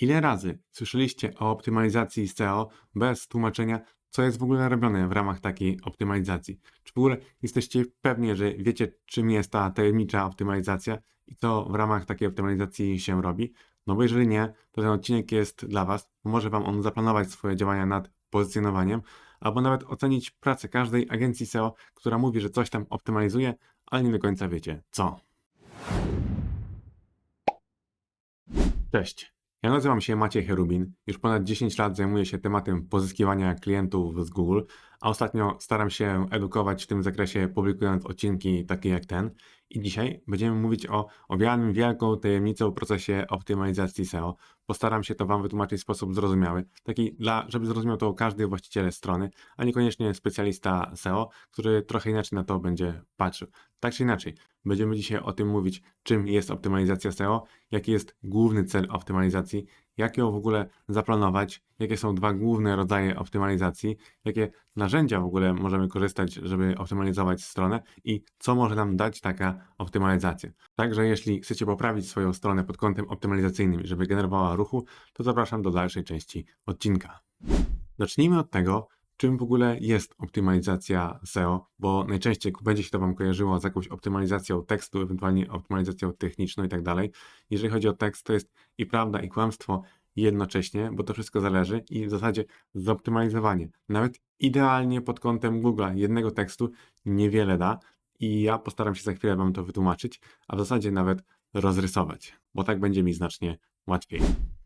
Ile razy słyszeliście o optymalizacji SEO bez tłumaczenia, co jest w ogóle robione w ramach takiej optymalizacji? Czy w ogóle jesteście pewni, że wiecie, czym jest ta tajemnicza optymalizacja i co w ramach takiej optymalizacji się robi? No bo jeżeli nie, to ten odcinek jest dla Was. Pomoże Wam on zaplanować swoje działania nad pozycjonowaniem, albo nawet ocenić pracę każdej agencji SEO, która mówi, że coś tam optymalizuje, ale nie do końca wiecie co. Cześć. Ja nazywam się Maciej Cherubin. Już ponad 10 lat zajmuję się tematem pozyskiwania klientów z Google, a ostatnio staram się edukować w tym zakresie, publikując odcinki takie jak ten. I dzisiaj będziemy mówić o owianym wielką tajemnicą procesie optymalizacji SEO. Postaram się to Wam wytłumaczyć w sposób zrozumiały, taki dla, żeby zrozumiał to każdy właściciel strony, a niekoniecznie specjalista SEO, który trochę inaczej na to będzie patrzył. Tak czy inaczej, będziemy dzisiaj o tym mówić, czym jest optymalizacja SEO, jaki jest główny cel optymalizacji, jak ją w ogóle zaplanować, jakie są dwa główne rodzaje optymalizacji, jakie narzędzia w ogóle możemy korzystać, żeby optymalizować stronę i co może nam dać taka optymalizacja. Także jeśli chcecie poprawić swoją stronę pod kątem optymalizacyjnym, żeby generowała ruchu, to zapraszam do dalszej części odcinka. Zacznijmy od tego, czym w ogóle jest optymalizacja SEO, bo najczęściej będzie się to Wam kojarzyło z jakąś optymalizacją tekstu, ewentualnie optymalizacją techniczną i tak dalej. Jeżeli chodzi o tekst, to jest i prawda, i kłamstwo jednocześnie, bo to wszystko zależy i w zasadzie zoptymalizowanie, nawet idealnie pod kątem Google'a jednego tekstu niewiele da i ja postaram się za chwilę Wam to wytłumaczyć, a w zasadzie nawet rozrysować, bo tak będzie mi znacznie łatwiej.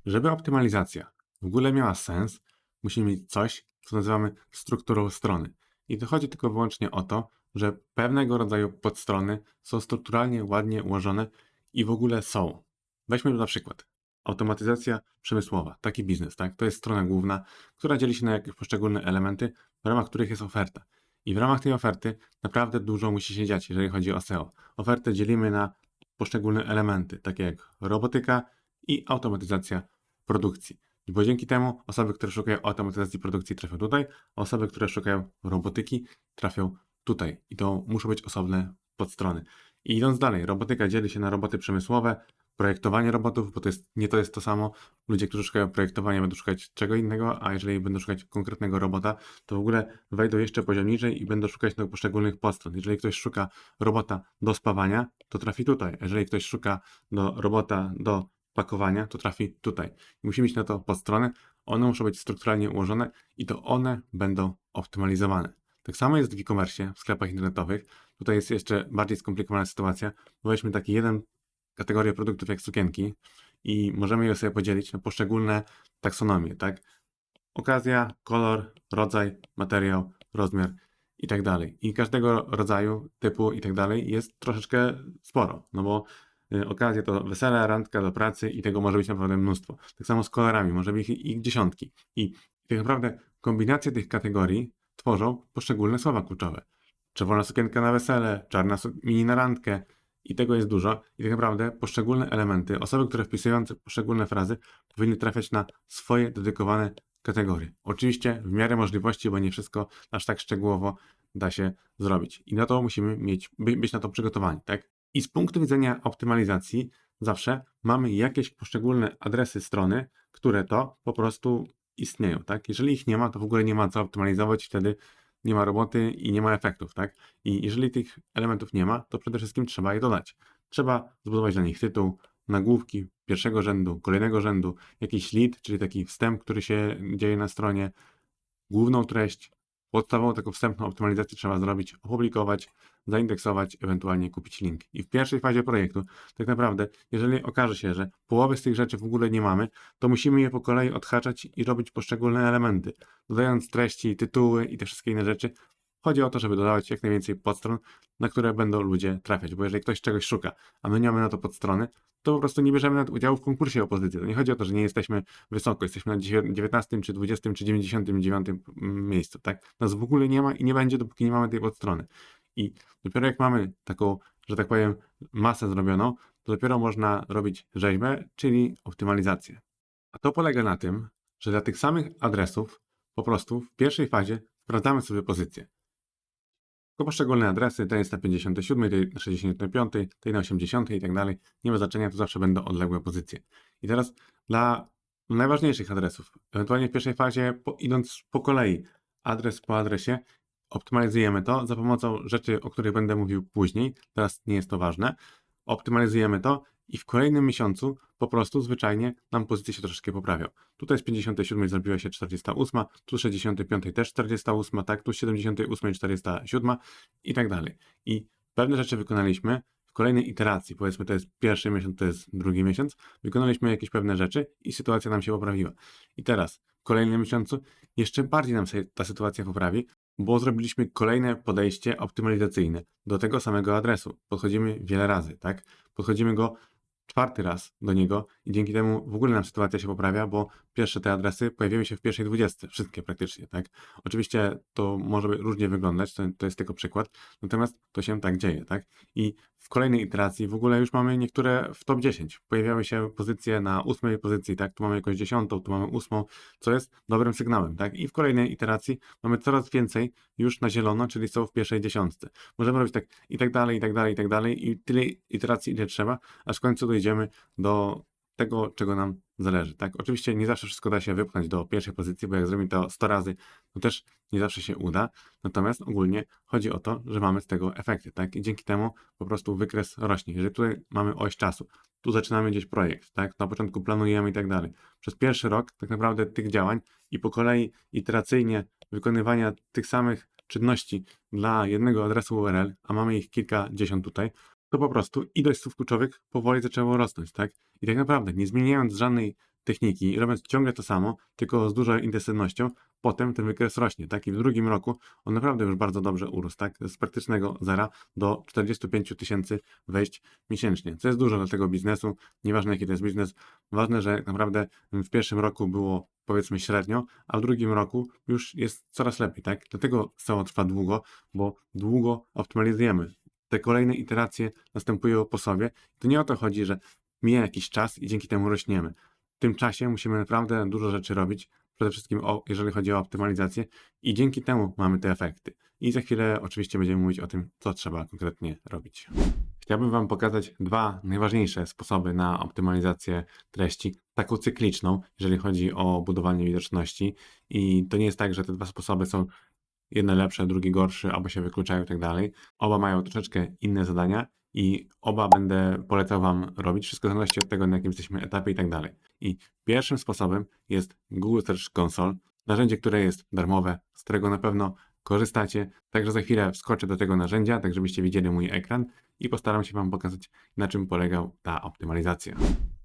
Żeby optymalizacja w ogóle miała sens, musimy mieć coś, co nazywamy strukturą strony. I to chodzi tylko wyłącznie o to, że pewnego rodzaju podstrony są strukturalnie ładnie ułożone i w ogóle są. Weźmy na przykład automatyzacja przemysłowa, taki biznes, tak? To jest strona główna, która dzieli się na jakieś poszczególne elementy, w ramach których jest oferta. I w ramach tej oferty naprawdę dużo musi się dziać, jeżeli chodzi o SEO. Ofertę dzielimy na poszczególne elementy, takie jak robotyka i automatyzacja produkcji. Bo dzięki temu osoby, które szukają automatyzacji produkcji trafią tutaj, a osoby, które szukają robotyki trafią tutaj. I to muszą być osobne podstrony. I idąc dalej, robotyka dzieli się na roboty przemysłowe, projektowanie robotów, bo to jest, nie to jest to samo. Ludzie, którzy szukają projektowania, będą szukać czego innego, a jeżeli będą szukać konkretnego robota, to w ogóle wejdą jeszcze poziom niżej i będą szukać na poszczególnych podstron. Jeżeli ktoś szuka robota do spawania, to trafi tutaj. Jeżeli ktoś szuka do robota do pakowania, to trafi tutaj. I musimy mieć na to podstrony. One muszą być strukturalnie ułożone i to one będą optymalizowane. Tak samo jest w e-commerce, w sklepach internetowych. Tutaj jest jeszcze bardziej skomplikowana sytuacja. Weźmy taki jeden kategorię produktów jak sukienki i możemy je sobie podzielić na poszczególne taksonomie, tak? Okazja, kolor, rodzaj, materiał, rozmiar i tak dalej. I każdego rodzaju, typu i tak dalej jest troszeczkę sporo, no bo okazje to wesele, randka do pracy i tego może być naprawdę mnóstwo. Tak samo z kolorami, może być ich, dziesiątki. I tak naprawdę kombinacje tych kategorii tworzą poszczególne słowa kluczowe. Czerwona sukienka na wesele, czarna mini na randkę i tego jest dużo. I tak naprawdę poszczególne elementy, osoby, które wpisują poszczególne frazy powinny trafiać na swoje dedykowane kategorie. Oczywiście w miarę możliwości, bo nie wszystko aż tak szczegółowo da się zrobić. I na to musimy mieć, by, być na to przygotowani, tak? I z punktu widzenia optymalizacji zawsze mamy jakieś poszczególne adresy strony, które to po prostu istnieją, tak? Jeżeli ich nie ma, to w ogóle nie ma co optymalizować, wtedy nie ma roboty i nie ma efektów, tak? I jeżeli tych elementów nie ma, to przede wszystkim trzeba je dodać. Trzeba zbudować dla nich tytuł, nagłówki pierwszego rzędu, kolejnego rzędu, jakiś lead, czyli taki wstęp, który się dzieje na stronie, główną treść, podstawową taką wstępną optymalizację trzeba zrobić, opublikować, zaindeksować, ewentualnie kupić link. I w pierwszej fazie projektu, tak naprawdę, jeżeli okaże się, że połowy z tych rzeczy w ogóle nie mamy, to musimy je po kolei odhaczać i robić poszczególne elementy, dodając treści, tytuły i te wszystkie inne rzeczy. Chodzi o to, żeby dodawać jak najwięcej podstron, na które będą ludzie trafiać, bo jeżeli ktoś czegoś szuka, a my nie mamy na to podstrony, to po prostu nie bierzemy nawet udziału w konkursie opozycji. To nie chodzi o to, że nie jesteśmy wysoko, jesteśmy na 19, czy 20, czy 99 miejscu, tak? Nas w ogóle nie ma i nie będzie, dopóki nie mamy tej podstrony. I dopiero jak mamy taką, że tak powiem, masę zrobioną, to dopiero można robić rzeźbę, czyli optymalizację. A to polega na tym, że dla tych samych adresów po prostu w pierwszej fazie sprawdzamy sobie pozycję. Tylko poszczególne adresy, ten jest na 57, tej na 65, tej na 80 i tak dalej. Nie ma znaczenia, to zawsze będą odległe pozycje. I teraz dla najważniejszych adresów. Ewentualnie w pierwszej fazie, po, idąc po kolei, adres po adresie, optymalizujemy to za pomocą rzeczy, o których będę mówił później. Teraz nie jest to ważne. Optymalizujemy to i w kolejnym miesiącu po prostu zwyczajnie nam pozycje się troszeczkę poprawią. Tutaj z 57 zrobiła się 48, tu z 65 też 48, tak, tu z 78 47 i tak dalej. I pewne rzeczy wykonaliśmy w kolejnej iteracji, powiedzmy to jest pierwszy miesiąc, to jest drugi miesiąc, wykonaliśmy jakieś pewne rzeczy i sytuacja nam się poprawiła. I teraz w kolejnym miesiącu jeszcze bardziej nam się ta sytuacja poprawi, bo zrobiliśmy kolejne podejście optymalizacyjne do tego samego adresu. Podchodzimy wiele razy, tak? Podchodzimy go czwarty raz do niego i dzięki temu w ogóle nam sytuacja się poprawia, bo pierwsze te adresy pojawiły się w pierwszej dwudziestce, wszystkie praktycznie, tak? Oczywiście to może różnie wyglądać, to, to jest tylko przykład, natomiast to się tak dzieje, tak? I w kolejnej iteracji w ogóle już mamy niektóre w top 10. Pojawiały się pozycje na ósmej pozycji, tak? Tu mamy jakąś dziesiątą, tu mamy ósmą, co jest dobrym sygnałem, tak? I w kolejnej iteracji mamy coraz więcej już na zielono, czyli są w pierwszej dziesiątce. Możemy robić tak i tak dalej, i tak dalej, i tak dalej i tyle iteracji, ile trzeba, aż w końcu dojdziemy do tego, czego nam zależy, tak? Oczywiście nie zawsze wszystko da się wypchnąć do pierwszej pozycji, bo jak zrobimy to 100 razy, to też nie zawsze się uda. Natomiast ogólnie chodzi o to, że mamy z tego efekty, tak? I dzięki temu po prostu wykres rośnie. Jeżeli tutaj mamy oś czasu, tu zaczynamy gdzieś projekt, tak? Na początku planujemy i tak dalej. Przez pierwszy rok tak naprawdę tych działań i po kolei iteracyjnie wykonywania tych samych czynności dla jednego adresu URL, a mamy ich kilkadziesiąt tutaj, to po prostu ilość słów kluczowych powoli zaczęło rosnąć, tak? I tak naprawdę, nie zmieniając żadnej techniki, robiąc ciągle to samo, tylko z dużą intensywnością, potem ten wykres rośnie, tak? I w drugim roku on naprawdę już bardzo dobrze urósł, tak? Z praktycznego zera do 45 tysięcy wejść miesięcznie, co jest dużo dla tego biznesu, nieważne jaki to jest biznes, ważne, że naprawdę w pierwszym roku było powiedzmy średnio, a w drugim roku już jest coraz lepiej, tak? Dlatego SEO trwa długo, bo długo optymalizujemy te kolejne iteracje następują po sobie. To nie o to chodzi, że mija jakiś czas i dzięki temu rośniemy. W tym czasie musimy naprawdę dużo rzeczy robić, przede wszystkim o, jeżeli chodzi o optymalizację i dzięki temu mamy te efekty. I za chwilę oczywiście będziemy mówić o tym, co trzeba konkretnie robić. Chciałbym Wam pokazać dwa najważniejsze sposoby na optymalizację treści, taką cykliczną, jeżeli chodzi o budowanie widoczności. I to nie jest tak, że te dwa sposoby są jedne lepsze, drugi gorszy, albo się wykluczają i tak dalej. Oba mają troszeczkę inne zadania i oba będę polecał Wam robić, wszystko zależności od tego, na jakim jesteśmy etapie i tak dalej. I pierwszym sposobem jest Google Search Console, narzędzie, które jest darmowe, z którego na pewno korzystacie. Także za chwilę wskoczę do tego narzędzia, tak żebyście widzieli mój ekran i postaram się Wam pokazać, na czym polegał ta optymalizacja.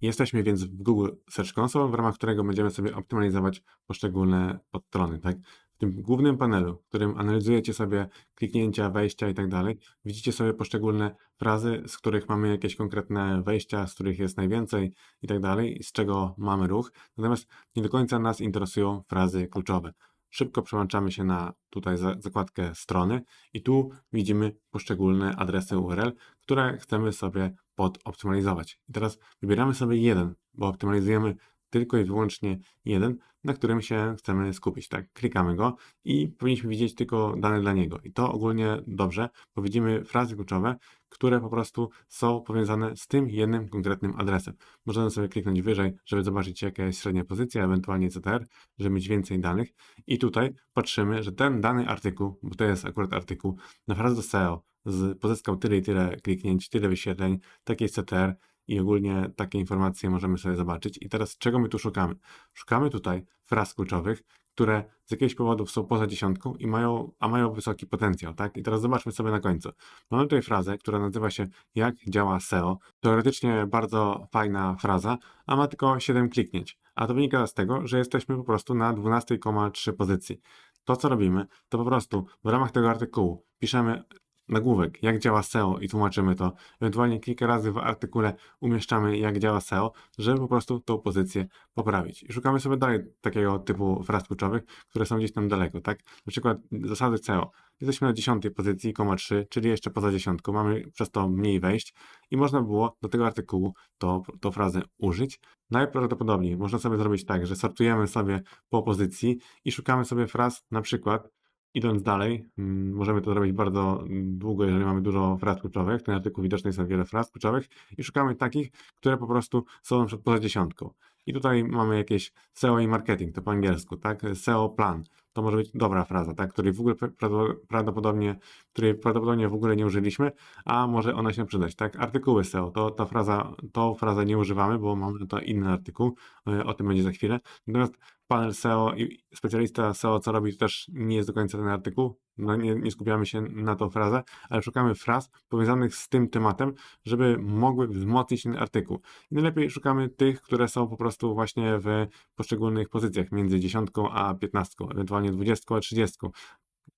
Jesteśmy więc w Google Search Console, w ramach którego będziemy sobie optymalizować poszczególne podstrony. Tak? W tym głównym panelu, w którym analizujecie sobie kliknięcia, wejścia i tak dalej, widzicie sobie poszczególne frazy, z których mamy jakieś konkretne wejścia, z których jest najwięcej i tak dalej, z czego mamy ruch. Natomiast nie do końca nas interesują frazy kluczowe. Szybko przełączamy się na tutaj zakładkę strony i tu widzimy poszczególne adresy URL, które chcemy sobie podoptymalizować. I teraz wybieramy sobie jeden, bo optymalizujemy tylko i wyłącznie jeden, na którym się chcemy skupić. Tak, klikamy go i powinniśmy widzieć tylko dane dla niego. I to ogólnie dobrze, bo widzimy frazy kluczowe, które po prostu są powiązane z tym jednym konkretnym adresem. Możemy sobie kliknąć wyżej, żeby zobaczyć jaka jest średnia pozycja, ewentualnie CTR, żeby mieć więcej danych. I tutaj patrzymy, że ten dany artykuł, bo to jest akurat artykuł, na frazę do SEO z, pozyskał tyle i tyle kliknięć, tyle wyświetleń, taki CTR, i ogólnie takie informacje możemy sobie zobaczyć. I teraz czego my tu szukamy? Szukamy tutaj fraz kluczowych, które z jakichś powodów są poza dziesiątką i mają, a mają wysoki potencjał, tak? I teraz zobaczmy sobie na końcu. Mamy tutaj frazę, która nazywa się Jak działa SEO. Teoretycznie bardzo fajna fraza, a ma tylko 7 kliknięć. A to wynika z tego, że jesteśmy po prostu na 12,3 pozycji. To, co robimy, to po prostu w ramach tego artykułu piszemy nagłówek, jak działa SEO i tłumaczymy to. Ewentualnie kilka razy w artykule umieszczamy, jak działa SEO, żeby po prostu tą pozycję poprawić. I szukamy sobie dalej takiego typu fraz kluczowych, które są gdzieś tam daleko, tak? Na przykład zasady SEO. Jesteśmy na dziesiątej pozycji, koma 3, czyli jeszcze poza dziesiątką. Mamy przez to mniej wejść i można było do tego artykułu to, tą frazę użyć. Najprawdopodobniej można sobie zrobić tak, że sortujemy sobie po pozycji i szukamy sobie fraz na przykład Idąc dalej, mm, możemy to zrobić bardzo długo, jeżeli mamy dużo fraz kluczowych. W tym artykuł widoczny jest wiele fraz kluczowych i szukamy takich, które po prostu są na przykład poza dziesiątką. I tutaj mamy jakieś SEO i marketing, to po angielsku, tak? SEO plan. To może być dobra fraza, tak? Której w ogóle pra- prawdopodobnie, której prawdopodobnie w ogóle nie użyliśmy, a może ona się przydać, tak? Artykuły SEO, to ta fraza, tą frazę nie używamy, bo mamy to inny artykuł, e, o tym będzie za chwilę. Natomiast panel SEO i specjalista SEO, co robi, to też nie jest do końca ten artykuł. No nie, nie skupiamy się na tą frazę, ale szukamy fraz powiązanych z tym tematem, żeby mogły wzmocnić ten artykuł. I najlepiej szukamy tych, które są po prostu właśnie w poszczególnych pozycjach, między dziesiątką a piętnastką, ewentualnie dwudziestką a trzydziestką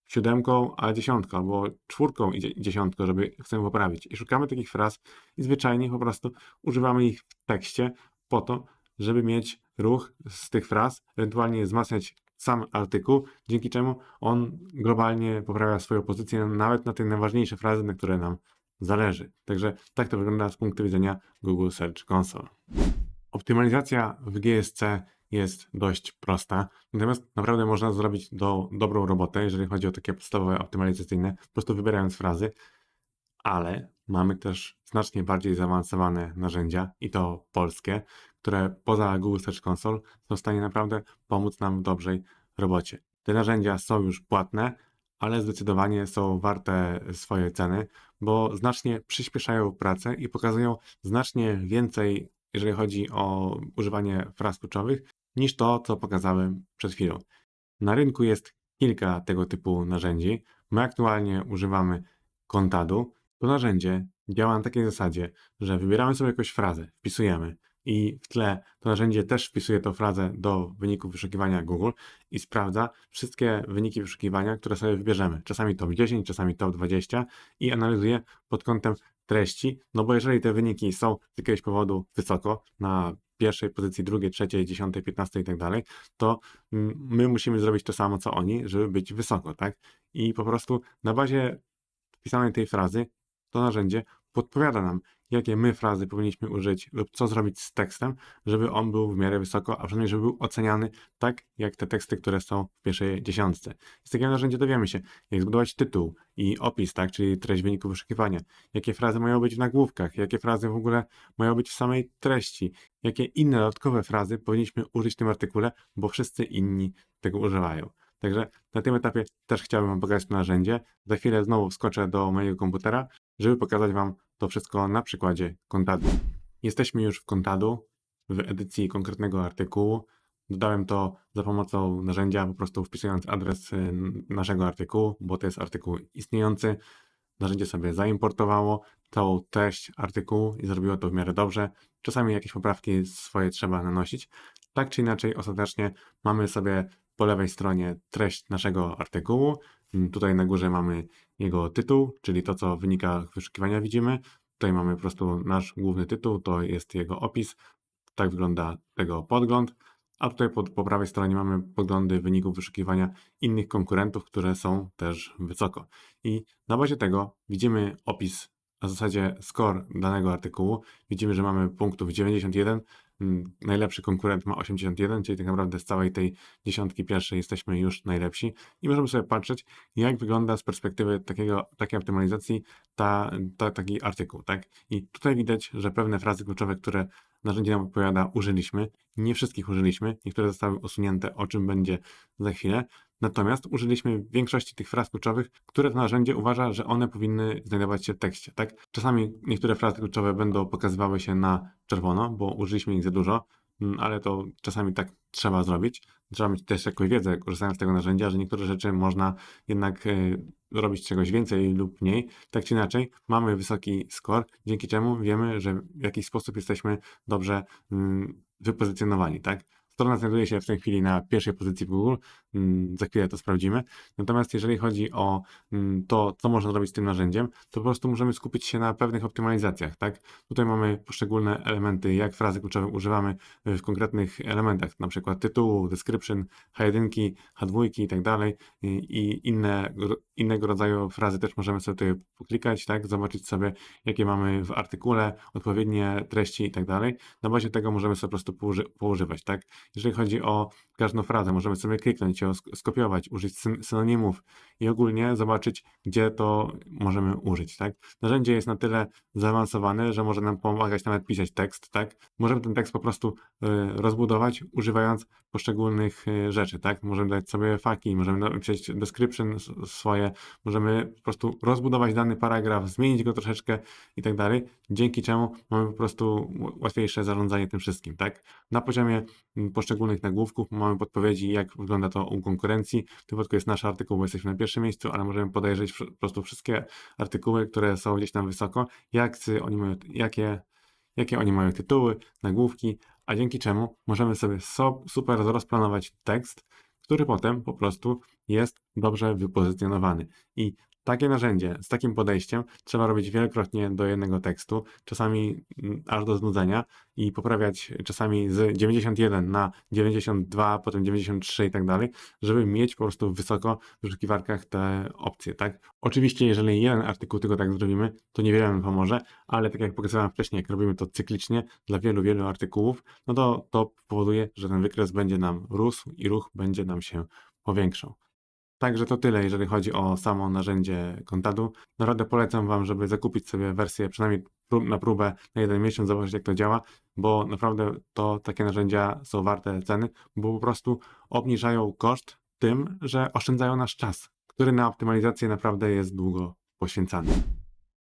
siódemką, a dziesiątką, albo czwórką i dziesiątką, żeby chcemy poprawić. I szukamy takich fraz i zwyczajnie po prostu używamy ich w tekście po to, żeby mieć ruch z tych fraz, ewentualnie wzmacniać sam artykuł, dzięki czemu on globalnie poprawia swoją pozycję nawet na te najważniejsze frazy, na które nam zależy. Także tak to wygląda z punktu widzenia Google Search Console. Optymalizacja w GSC jest dość prosta, natomiast naprawdę można zrobić do, dobrą robotę, jeżeli chodzi o takie podstawowe optymalizacyjne, po prostu wybierając frazy, ale mamy też znacznie bardziej zaawansowane narzędzia i to polskie, które poza Google Search Console są w stanie naprawdę pomóc nam w dobrej robocie. Te narzędzia są już płatne, ale zdecydowanie są warte swoje ceny, bo znacznie przyspieszają pracę i pokazują znacznie więcej, jeżeli chodzi o używanie fraz kluczowych, niż to, co pokazałem przed chwilą. Na rynku jest kilka tego typu narzędzi. My aktualnie używamy Contadu. To narzędzie działa na takiej zasadzie, że wybieramy sobie jakąś frazę, wpisujemy i w tle to narzędzie też wpisuje tą frazę do wyników wyszukiwania Google i sprawdza wszystkie wyniki wyszukiwania, które sobie wybierzemy. Czasami top 10, czasami top 20 i analizuje pod kątem treści, no bo jeżeli te wyniki są z jakiegoś powodu wysoko, na pierwszej pozycji, drugiej, trzeciej, dziesiątej, piętnastej i tak dalej, to my musimy zrobić to samo co oni, żeby być wysoko, tak? I po prostu na bazie wpisanej tej frazy to narzędzie podpowiada nam, jakie my frazy powinniśmy użyć lub co zrobić z tekstem, żeby on był w miarę wysoko, a przynajmniej żeby był oceniany tak, jak te teksty, które są w pierwszej dziesiątce. Z takiego narzędzia dowiemy się, jak zbudować tytuł i opis, tak, czyli treść wyniku wyszukiwania, jakie frazy mają być w nagłówkach, jakie frazy w ogóle mają być w samej treści, jakie inne dodatkowe frazy powinniśmy użyć w tym artykule, bo wszyscy inni tego używają. Także na tym etapie też chciałbym Wam pokazać to narzędzie. Za chwilę znowu wskoczę do mojego komputera, żeby pokazać Wam to wszystko na przykładzie Contadu. Jesteśmy już w Contadu, w edycji konkretnego artykułu. Dodałem to za pomocą narzędzia, po prostu wpisując adres y, naszego artykułu, bo to jest artykuł istniejący. Narzędzie sobie zaimportowało całą treść artykułu i zrobiło to w miarę dobrze. Czasami jakieś poprawki swoje trzeba nanosić. Tak czy inaczej, ostatecznie mamy sobie po lewej stronie treść naszego artykułu. Tutaj na górze mamy jego tytuł, czyli to, co w wynikach wyszukiwania widzimy. Tutaj mamy po prostu nasz główny tytuł, to jest jego opis. Tak wygląda tego podgląd. A tutaj po, po prawej stronie mamy podglądy wyników wyszukiwania innych konkurentów, które są też wysoko. I na bazie tego widzimy opis, a w zasadzie score danego artykułu. Widzimy, że mamy punktów 91, Mm, najlepszy konkurent ma 81, czyli tak naprawdę z całej tej dziesiątki pierwszej jesteśmy już najlepsi i możemy sobie patrzeć, jak wygląda z perspektywy takiego, takiej optymalizacji ta, ta, taki artykuł, tak? I tutaj widać, że pewne frazy kluczowe, które narzędzie nam odpowiada, użyliśmy. Nie wszystkich użyliśmy, niektóre zostały usunięte, o czym będzie za chwilę. Natomiast użyliśmy większości tych fraz kluczowych, które to narzędzie uważa, że one powinny znajdować się w tekście. Tak? Czasami niektóre frazy kluczowe będą pokazywały się na czerwono, bo użyliśmy ich za dużo, mm, ale to czasami tak trzeba zrobić. Trzeba mieć też jakąś wiedzę, korzystając z tego narzędzia, że niektóre rzeczy można jednak e, robić czegoś więcej lub mniej. Tak czy inaczej, mamy wysoki score, dzięki czemu wiemy, że w jakiś sposób jesteśmy dobrze mm, wypozycjonowani, tak? Strona znajduje się w tej chwili na pierwszej pozycji w Google, za chwilę to sprawdzimy. Natomiast jeżeli chodzi o mm, to, co można zrobić z tym narzędziem, to po prostu możemy skupić się na pewnych optymalizacjach, tak? Tutaj mamy poszczególne elementy, jak frazy kluczowe używamy w konkretnych elementach, na przykład tytułu, description, H1, H2 i tak dalej i inne, innego rodzaju frazy też możemy sobie tutaj poklikać, tak? Zobaczyć sobie, jakie mamy w artykule, odpowiednie treści i tak dalej. Na bazie tego możemy sobie po prostu pouży poużywać, tak? Jeżeli chodzi o każdą frazę, możemy sobie kliknąć, skopiować, użyć syn- synonimów i ogólnie zobaczyć, gdzie to możemy użyć, tak? Narzędzie jest na tyle zaawansowane, że może nam pomagać nawet pisać tekst, tak? Możemy ten tekst po prostu y, rozbudować, używając poszczególnych y, rzeczy, tak? Możemy dać sobie faki, możemy napisać description swoje, możemy po prostu rozbudować dany paragraf, zmienić go troszeczkę i tak dalej, dzięki czemu mamy po prostu łatwiejsze zarządzanie tym wszystkim, tak? Na poziomie mm, poszczególnych nagłówków mamy podpowiedzi, jak wygląda to u konkurencji. W tym wypadku jest nasz artykuł, bo jesteśmy na pierwszym miejscu, ale możemy podejrzeć po prostu wszystkie artykuły, które są gdzieś tam wysoko, jak oni mają, jakie, jakie oni mają tytuły, nagłówki, a dzięki czemu możemy sobie so, super rozplanować tekst, który potem po prostu jest dobrze wypozycjonowany. I takie narzędzie z takim podejściem trzeba robić wielokrotnie do jednego tekstu, czasami mm, aż do znudzenia i poprawiać czasami z 91 na 92, potem 93 i tak dalej, żeby mieć po prostu wysoko w wyszukiwarkach te opcje, tak? Oczywiście, jeżeli jeden artykuł tylko tak zrobimy, to niewiele nam pomoże, ale tak jak pokazywałem wcześniej, jak robimy to cyklicznie dla wielu, wielu artykułów, no to to powoduje, że ten wykres będzie nam rósł i ruch będzie nam się powiększał. Także to tyle, jeżeli chodzi o samo narzędzie Contadu. Naprawdę polecam Wam, żeby zakupić sobie wersję przynajmniej na próbę na jeden miesiąc, zobaczyć jak to działa, bo naprawdę to takie narzędzia są warte ceny, bo po prostu obniżają koszt tym, że oszczędzają nasz czas, który na optymalizację naprawdę jest długo poświęcany.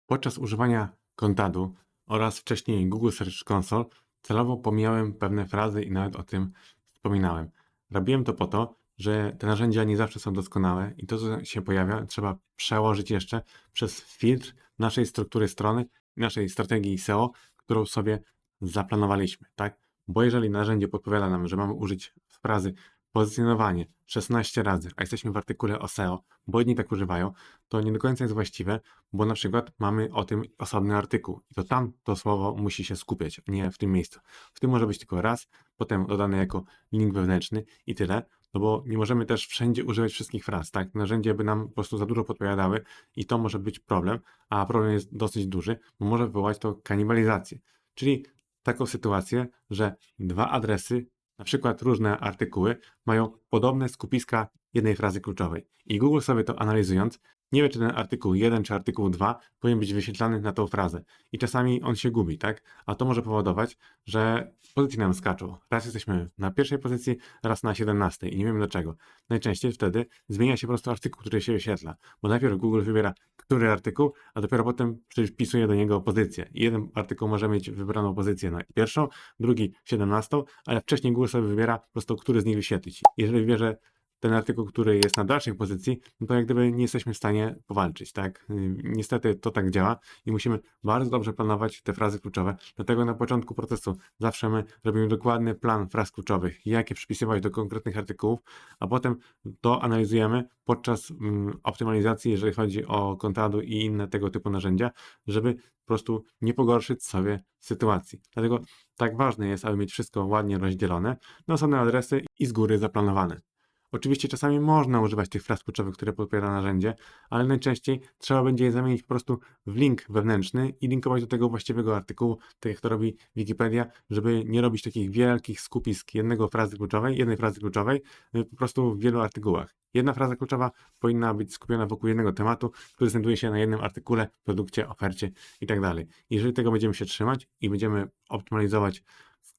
Podczas używania Contadu oraz wcześniej Google Search Console celowo pomijałem pewne frazy i nawet o tym wspominałem. Robiłem to po to, że te narzędzia nie zawsze są doskonałe i to, co się pojawia, trzeba przełożyć jeszcze przez filtr naszej struktury strony, naszej strategii SEO, którą sobie zaplanowaliśmy, tak? Bo jeżeli narzędzie podpowiada nam, że mamy użyć frazy pozycjonowanie 16 razy, a jesteśmy w artykule o SEO, bo inni tak używają, to nie do końca jest właściwe, bo na przykład mamy o tym osobny artykuł i to tam to słowo musi się skupiać, nie w tym miejscu. W tym może być tylko raz, potem dodane jako link wewnętrzny i tyle, no bo nie możemy też wszędzie używać wszystkich fraz, tak? Narzędzia by nam po prostu za dużo podpowiadały i to może być problem, a problem jest dosyć duży, bo może wywołać to kanibalizację. Czyli taką sytuację, że dwa adresy, na przykład różne artykuły, mają podobne skupiska jednej frazy kluczowej. I Google sobie to analizując, nie wie, czy ten artykuł 1 czy artykuł 2 powinien być wyświetlany na tą frazę. I czasami on się gubi, tak? A to może powodować, że pozycje nam skaczą. Raz jesteśmy na pierwszej pozycji, raz na 17 i nie wiem dlaczego. Najczęściej wtedy zmienia się po prostu artykuł, który się wyświetla. Bo najpierw Google wybiera, który artykuł, a dopiero potem przypisuje do niego pozycję. I jeden artykuł może mieć wybraną pozycję na pierwszą, drugi 17, ale wcześniej Google sobie wybiera po prostu, który z nich wyświetlić. Jeżeli wybierze ten artykuł, który jest na dalszej pozycji, no to jak gdyby nie jesteśmy w stanie powalczyć, tak? Yy, Niestety to tak działa i musimy bardzo dobrze planować te frazy kluczowe. Dlatego na początku procesu zawsze my robimy dokładny plan fraz kluczowych, jakie przypisywać do konkretnych artykułów, a potem to analizujemy podczas mm, optymalizacji, jeżeli chodzi o Contadu i inne tego typu narzędzia, żeby po prostu nie pogorszyć sobie sytuacji. Dlatego tak ważne jest, aby mieć wszystko ładnie rozdzielone na osobne adresy i z góry zaplanowane. Oczywiście czasami można używać tych fraz kluczowych, które podpowiada narzędzie, ale najczęściej trzeba będzie je zamienić po prostu w link wewnętrzny i linkować do tego właściwego artykułu, tak jak to robi Wikipedia, żeby nie robić takich wielkich skupisk jednego frazy kluczowej, jednej frazy kluczowej y, po prostu w wielu artykułach. Jedna fraza kluczowa powinna być skupiona wokół jednego tematu, który znajduje się na jednym artykule, produkcie, ofercie itd. Jeżeli tego będziemy się trzymać i będziemy optymalizować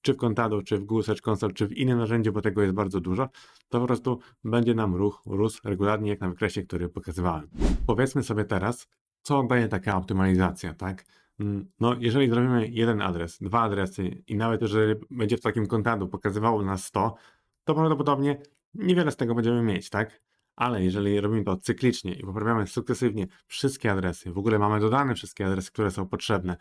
czy w Contado, czy w Google Search Console, czy w innym narzędziu, bo tego jest bardzo dużo, to po prostu będzie nam ruch rósł regularnie, jak na wykresie, który pokazywałem. Powiedzmy sobie teraz, co daje taka optymalizacja, tak? Mm, No, jeżeli zrobimy jeden adres, dwa adresy i nawet jeżeli będzie w takim Contado pokazywało nas 100, to prawdopodobnie niewiele z tego będziemy mieć, tak? Ale jeżeli robimy to cyklicznie i poprawiamy sukcesywnie wszystkie adresy, w ogóle mamy dodane wszystkie adresy, które są potrzebne,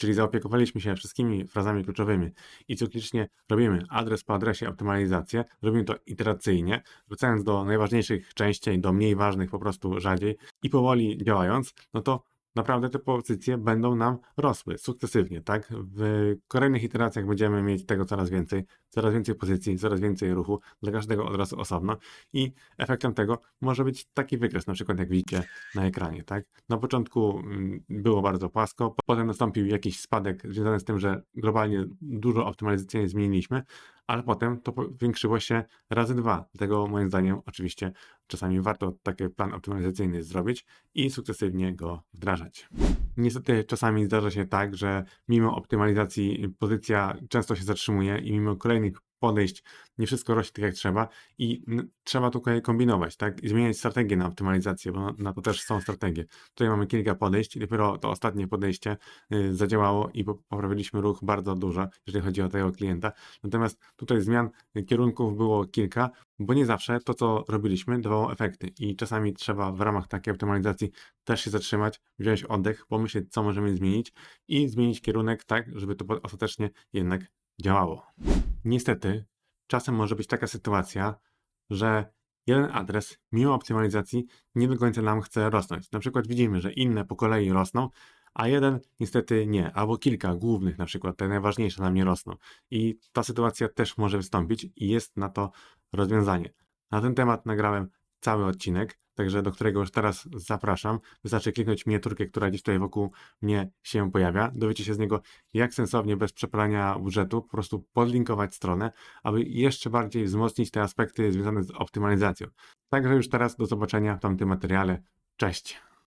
czyli zaopiekowaliśmy się wszystkimi frazami kluczowymi i cyklicznie robimy adres po adresie optymalizację, robimy to iteracyjnie, wracając do najważniejszych częściej, do mniej ważnych po prostu rzadziej i powoli działając, no to naprawdę te pozycje będą nam rosły sukcesywnie, tak? W kolejnych iteracjach będziemy mieć tego coraz więcej, coraz więcej pozycji, coraz więcej ruchu, dla każdego od razu osobno i efektem tego może być taki wykres, na przykład jak widzicie na ekranie, tak? Na początku mm, było bardzo płasko, potem nastąpił jakiś spadek związany z tym, że globalnie dużo optymalizacyjnie zmieniliśmy, ale potem to powiększyło się razy dwa. Dlatego moim zdaniem oczywiście czasami warto taki plan optymalizacyjny zrobić i sukcesywnie go wdrażać. Niestety czasami zdarza się tak, że mimo optymalizacji pozycja często się zatrzymuje i mimo kolejnych podejść nie wszystko rośnie tak jak trzeba i trzeba tutaj kombinować, tak? I zmieniać strategię na optymalizację, bo na, to też są strategie. Tutaj mamy kilka podejść i dopiero to ostatnie podejście y, zadziałało i po- poprawiliśmy ruch bardzo dużo, jeżeli chodzi o tego klienta. Natomiast tutaj zmian y, kierunków było kilka, bo nie zawsze to, co robiliśmy, dawało efekty i czasami trzeba w ramach takiej optymalizacji też się zatrzymać, wziąć oddech, pomyśleć, co możemy zmienić i zmienić kierunek tak, żeby to ostatecznie jednak działało. Niestety, czasem może być taka sytuacja, że jeden adres, mimo optymalizacji, nie do końca nam chce rosnąć. Na przykład widzimy, że inne po kolei rosną, a jeden niestety nie, albo kilka głównych na przykład, te najważniejsze nam nie rosną. I ta sytuacja też może wystąpić i jest na to rozwiązanie. Na ten temat nagrałem cały odcinek, także do którego już teraz zapraszam. Wystarczy kliknąć miniaturkę, która gdzieś tutaj wokół mnie się pojawia. Dowiecie się z niego, jak sensownie, bez przepalania budżetu, po prostu podlinkować stronę, aby jeszcze bardziej wzmocnić te aspekty związane z optymalizacją. Także już teraz do zobaczenia w tamtym materiale. Cześć!